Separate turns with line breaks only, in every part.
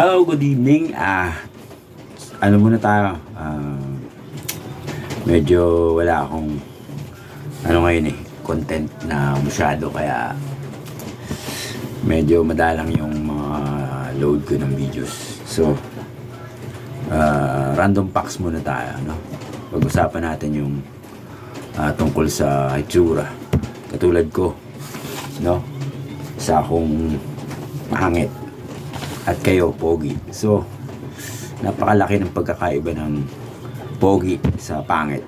Hello, good evening. Ah, ano muna tayo? Ah, medyo wala akong ano ngayon eh, content na masyado kaya medyo madalang yung mga load ko ng videos. So, ah, random packs muna tayo, no? Pag-usapan natin yung ah, tungkol sa itsura. Katulad ko, no? Sa akong pangit at kayo pogi. So, napakalaki ng pagkakaiba ng pogi sa pangit.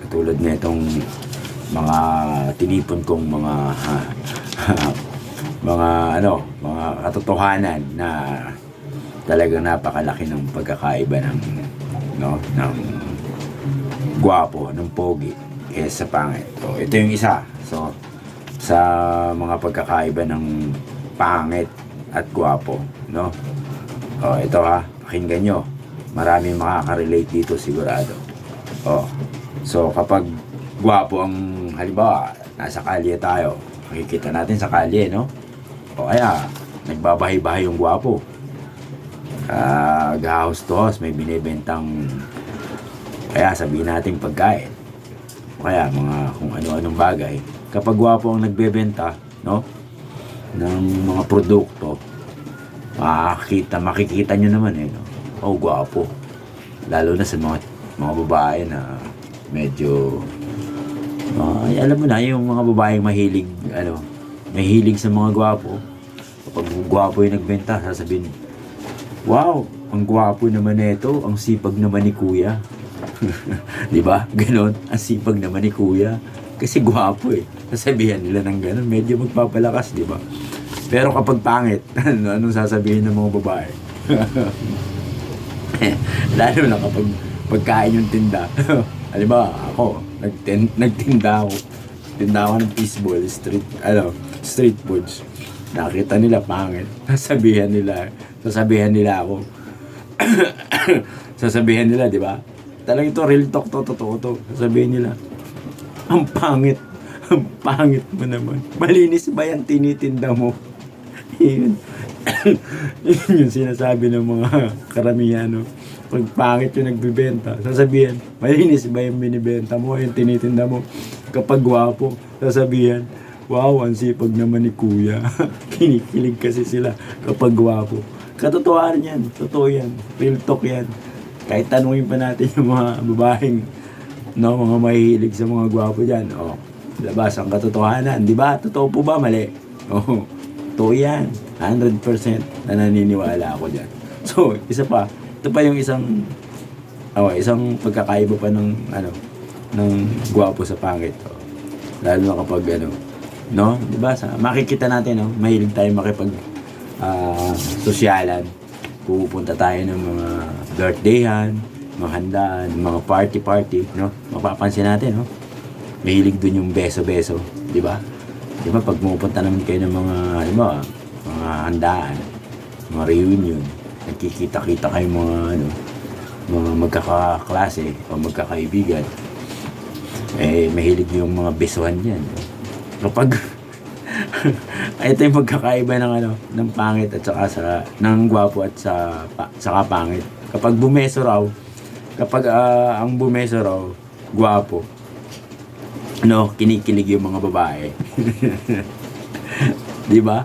Katulad na itong mga tinipon kong mga mga ano, mga katotohanan na talagang napakalaki ng pagkakaiba ng no, ng gwapo, ng pogi kaysa sa pangit. So, ito yung isa. So, sa mga pagkakaiba ng pangit at gwapo, no? Oh, ito ha, pakinggan nyo. Maraming makaka-relate dito sigurado. Oh. So, kapag gwapo ang halimbawa, nasa kalye tayo, makikita natin sa kalye, no? O kaya, nagbabahay-bahay yung gwapo. Ah, gahos to house, may binibentang kaya sabihin natin pagkain. O kaya mga kung ano-anong bagay. Kapag gwapo ang nagbebenta, no? ng mga produkto, makikita, makikita nyo naman eh, no? Oh, gwapo. Lalo na sa mga mga babae na medyo ay, alam mo na, yung mga babaeng mahilig, ano, mahilig sa mga gwapo. Kapag gwapo yung nagbenta, sasabihin, wow, ang gwapo naman nito, ang sipag naman ni kuya. Di ba? Ganon, ang sipag naman ni kuya. Kasi gwapo eh. Sasabihan nila ng ganon, medyo magpapalakas, di ba? Pero kapag pangit, ano, anong sasabihin ng mga babae? Lalo na kapag pagkain yung tinda. Halimbawa, ako, nagtin, nagtinda ako. Tinda ako ng fishball, street, ano, street foods. Nakita nila pangit. Sasabihan nila, sasabihan nila ako. sasabihan nila, di ba? Talagang ito, real talk to, totoo to. Sasabihin nila, ang pangit. Ang pangit mo naman. Malinis ba yan tinitinda mo? Yun. Yun yung sinasabi ng mga karamihan, no? Pag pangit yung nagbibenta, sasabihan, malinis ba yung binibenta mo, yung tinitinda mo? Kapag gwapo, sasabihan, wow, ang sipag naman ni kuya. Kinikilig kasi sila kapag gwapo. Katotohanan yan, totoo yan, real talk yan. Kahit tanungin pa natin yung mga babaeng, no, mga mahihilig sa mga gwapo dyan, oh, labas ang katotohanan, di ba? Totoo po ba? Mali. Oh, totoo yan. 100% na naniniwala ako dyan. So, isa pa, ito pa yung isang oh, isang pagkakaiba pa ng ano ng gwapo sa pangit. Oh. Lalo na kapag ano, no? 'Di ba? Makikita natin, no, mahilig tayo makipag ah, sosyalan. Pupunta tayo ng mga birthdayhan, mga handaan, mga party-party, no? Mapapansin natin, no? Mahilig dun yung beso-beso, 'di ba? 'Di ba pag pumupunta naman kayo ng mga, halimbawa, mga handaan, mga reunion, nagkikita-kita kayo mga ano, mga magkakaklase o magkakaibigan. Eh, mahilig yung mga besuhan yan. Kapag ito yung magkakaiba ng ano, ng pangit at saka sa ng gwapo at sa pa, saka pangit. Kapag bumeso raw, kapag ah, ang bumeso raw, gwapo, ano, kinikilig yung mga babae. Di ba?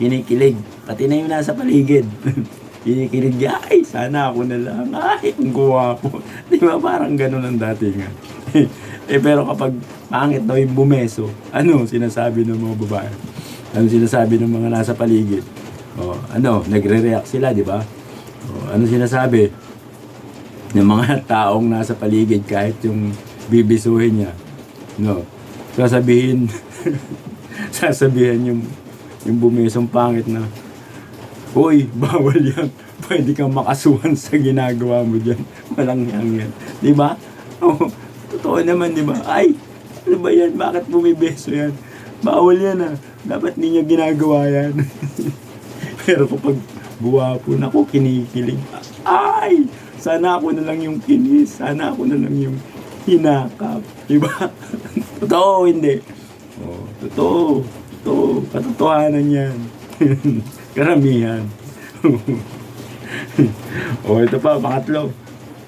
kinikilig. Pati na yung nasa paligid. kinikilig ay, sana ako na lang. Ay, ang guwapo. Di ba? Parang ganun ang datingan. eh, pero kapag pangit daw yung bumeso, ano sinasabi ng mga babae? Ano sinasabi ng mga nasa paligid? O, ano, nagre-react sila, di ba? O, ano sinasabi ng mga taong nasa paligid kahit yung bibisuhin niya? No. Sasabihin, sasabihin yung yung bumesong pangit na, Uy, bawal yan. Pwede kang makasuhan sa ginagawa mo dyan. Walang yang yan. Di ba? Oh, totoo naman, di ba? Ay, ano ba yan? Bakit bumibeso yan? Bawal yan ah. Dapat niya ginagawa yan. Pero kapag guwapo na ako, kinikilig. Ay! Sana ako na lang yung kinis. Sana ako na lang yung hinakap. Di ba? Totoo, hindi. Oh, totoo. Totoo. Katotohanan yan. Karamihan. o ito pa, pangatlo.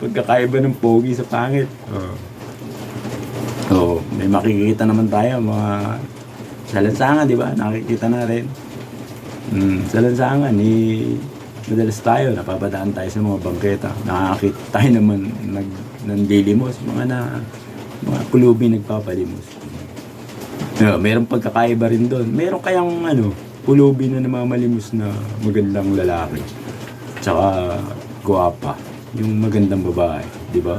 Pagkakaiba ng pogi sa pangit. Oh. Oo, may makikita naman tayo mga sa lansangan, di ba? Nakikita na rin. Mm, sa lansangan, eh, madalas tayo, napapadaan tayo sa mga bangketa. Nakakita tayo naman nag, ng dilimos, mga na, mga kulubi nagpapalimos. Yeah, mayroong pagkakaiba rin doon. Meron kayang ano, kulubi na namamalimos na magandang lalaki. Tsaka guwapa, yung magandang babae, di ba?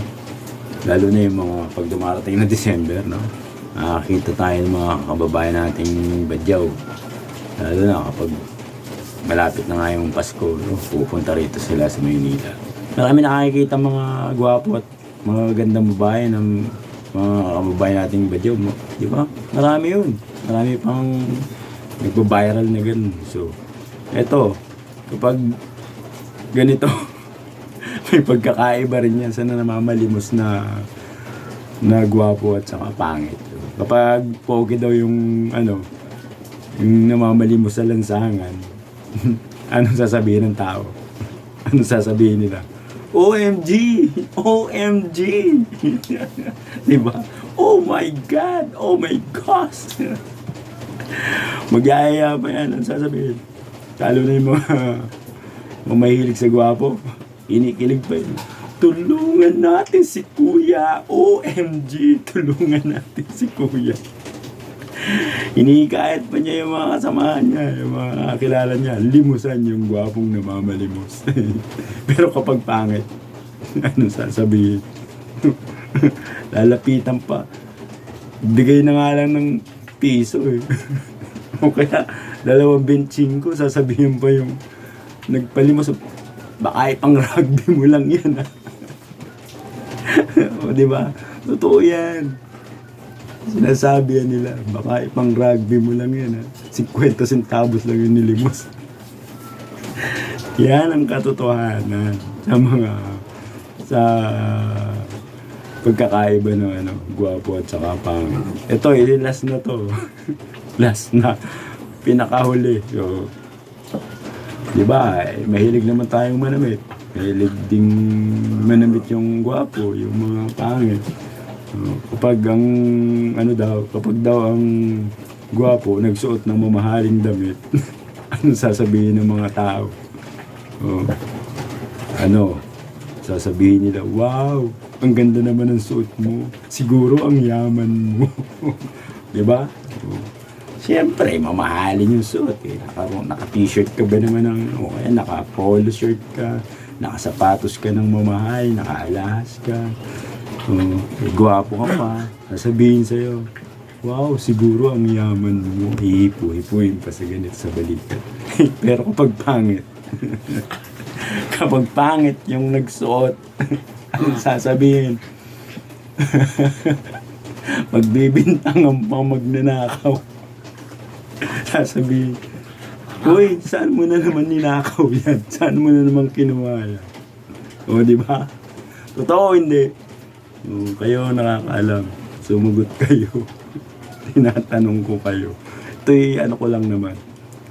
Lalo na yung mga pag dumarating na December, no? Nakakita tayo ng mga kababayan nating badyaw. Lalo na kapag malapit na nga yung Pasko, no? pupunta rito sila sa Maynila. Marami nakakikita mga gwapo at mga gandang babae ng mga kababayan nating badyaw. mo- Di ba? Marami yun. Marami pang nagbabiral na ganun. So, eto, kapag ganito, may pagkakaiba rin yan sa namamalimos na na gwapo at saka pangit. Kapag pogi daw yung ano, yung namamalimos sa lansangan, ano sasabihin ng tao? Ano sasabihin nila? OMG! OMG! Di ba? Oh my God! Oh my gosh! Magyayaya pa yan. Ano sasabihin? Lalo na yung mga, mga mahilig sa gwapo. Inikilig pa yun. Tulungan natin si Kuya. OMG! Tulungan natin si Kuya. Inikahit pa niya yung mga kasamahan niya, yung mga kakilala niya. Limusan yung gwapong namamalimos. Pero kapag pangit, ano sasabihin? Lalapitan pa. Bigay na nga lang ng piso eh. o kaya dalawang benching ko, sasabihin pa yung nagpalimos. Baka ay pang rugby mo lang yan ah. o di ba? Totoo yan. Sinasabi yan nila, baka ipang rugby mo lang yan ha. 50 centavos lang yung nilimos. yan ang katotohanan sa mga sa pagkakaiba ng ano, gwapo at saka pangit. Ito, eh, last na to. last na. Pinakahuli. So, di ba, eh, mahilig naman tayong manamit. Mahilig ding manamit yung gwapo, yung mga pangit. Uh, kapag ang ano daw, kapag daw ang gwapo nagsuot ng mamahaling damit, ano sasabihin ng mga tao? Oh, ano, sasabihin nila, wow, ang ganda naman ng suot mo. Siguro ang yaman mo. Di ba? Oh. Siyempre, mamahalin yung suot. Eh. Naka, naka-t-shirt ka ba naman ng, o kaya naka-polo shirt ka, nakasapatos ka ng mamahal, naka-alahas ka. Oh, gwapo ka pa. Sasabihin sa'yo, wow, siguro ang yaman mo. Hihipo-hipuin pa sa ganito sa balikat. Pero kapag pangit, kapag pangit yung nagsuot, ano sasabihin? Magbibintang ang pang magnanakaw. Sasabihin, Uy, saan mo na naman ninakaw yan? Saan mo na naman kinuha yan? O, di ba? Totoo, hindi. O, kayo nakakaalam. Sumugot kayo. Tinatanong ko kayo. Ito'y ano ko lang naman.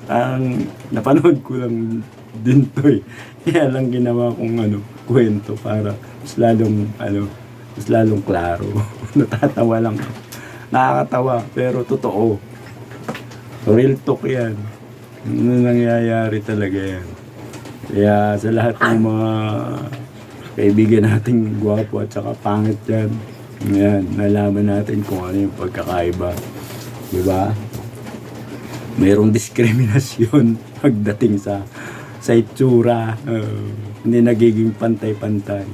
Ang napanood ko lang din to eh. Kaya lang ginawa kong ano, kwento para mas lalong, ano, mas lalong klaro. Natatawa lang. Nakakatawa, pero totoo. Real talk yan. Ano nangyayari talaga yan. Kaya sa lahat ng mga kaibigan nating gwapo at saka pangit yan, yan, nalaman natin kung ano yung pagkakaiba. Di ba? Mayroong diskriminasyon pagdating sa sa itsura. Uh, hindi nagiging pantay-pantay.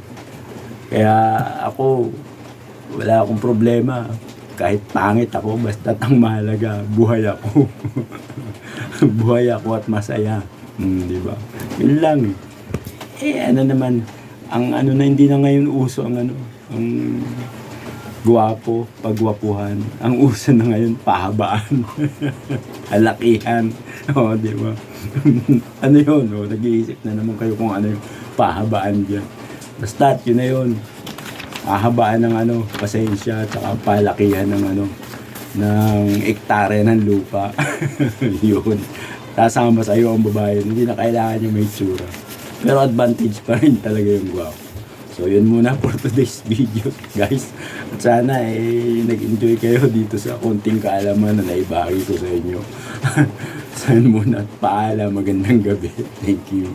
Kaya ako, wala akong problema. Kahit pangit ako, basta ang mahalaga, buhay ako. buhay ako at masaya. Hmm, di ba? Yun lang. Eh, ano naman, ang ano na hindi na ngayon uso ang ano, ang guwapo, pagwapuhan. Ang uso na ngayon, pahabaan. Alakihan. O, di ba? ano yun? O, nag-iisip na naman kayo kung ano yung pahabaan dyan. Basta, yun na yun. Pahabaan ng ano, pasensya, tsaka palakihan ng ano, ng ektare ng lupa. yun. Sasama sa iyo ang babae. Hindi na kailangan yung may tsura. Pero advantage pa rin talaga yung gwapo. So, yun muna for today's video, guys. At sana, eh, nag-enjoy kayo dito sa konting kaalaman na naibahagi ko sa inyo. yun muna. Paalam. Magandang gabi. Thank you.